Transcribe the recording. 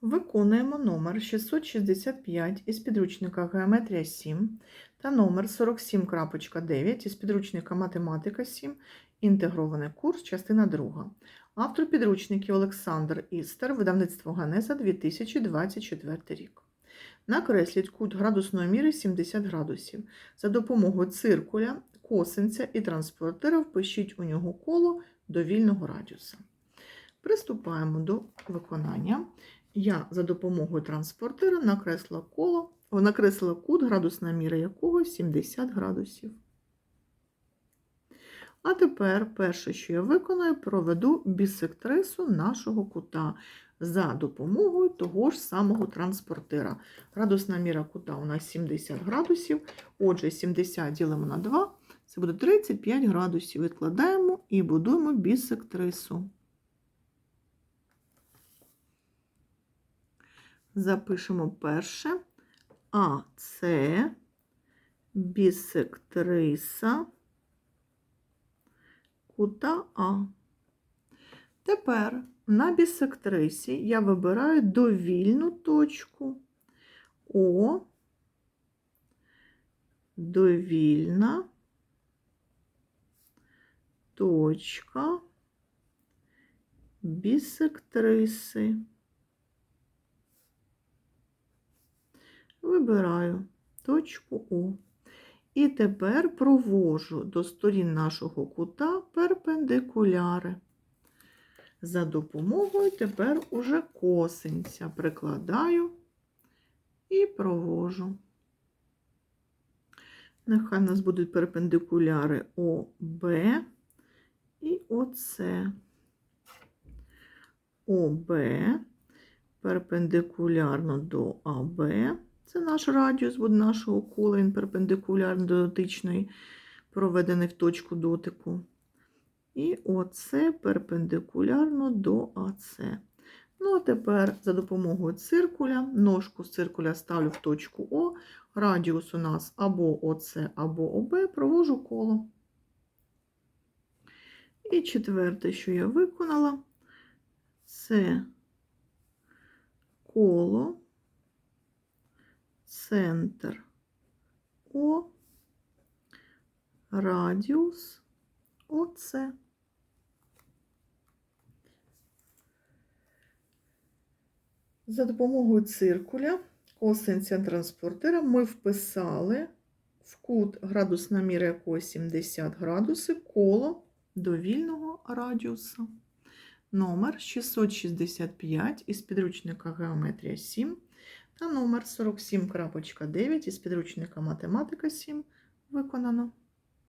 Виконуємо номер 665 із підручника Геометрія 7 та номер 47.9 із підручника Математика 7, інтегрований курс, частина 2. Автор підручників Олександр Істер, видавництво Ганеза 2024 рік. Накресліть кут градусної міри 70 градусів. За допомогою циркуля, косинця і транспортира впишіть у нього коло довільного радіуса. Приступаємо до виконання. Я за допомогою транспортира накреслила коло, о, накреслила кут, градусна міра якого 70 градусів. А тепер перше, що я виконаю, проведу бісектрису нашого кута за допомогою того ж самого транспортира. Градусна міра кута у нас 70 градусів. Отже, 70 ділимо на 2, це буде 35 градусів. Відкладаємо і будуємо бісектрису. Запишемо перше. А це бісектриса кута А. Тепер на бісектрисі я вибираю довільну точку О, довільна точка бісектриси. Вибираю точку О. І тепер провожу до сторін нашого кута перпендикуляри. За допомогою тепер уже косинця прикладаю і провожу. Нехай у нас будуть перпендикуляри ОБ і ОС. ОБ перпендикулярно до АБ. Це наш радіус буде нашого кола, він перпендикулярно до дотичної, проведений в точку дотику. І оце перпендикулярно до АЦ. Ну, а тепер за допомогою циркуля, ножку з циркуля ставлю в точку О, радіус у нас або ОЦ, або ОБ, провожу коло. І четверте, що я виконала, це коло центр О, радіус ОЦ. За допомогою циркуля, косинця транспортира ми вписали в кут градусна міра якого 70 градусів коло довільного радіуса. Номер 665 із підручника Геометрія 7 та номер 47.9 із підручника Математика 7 виконано.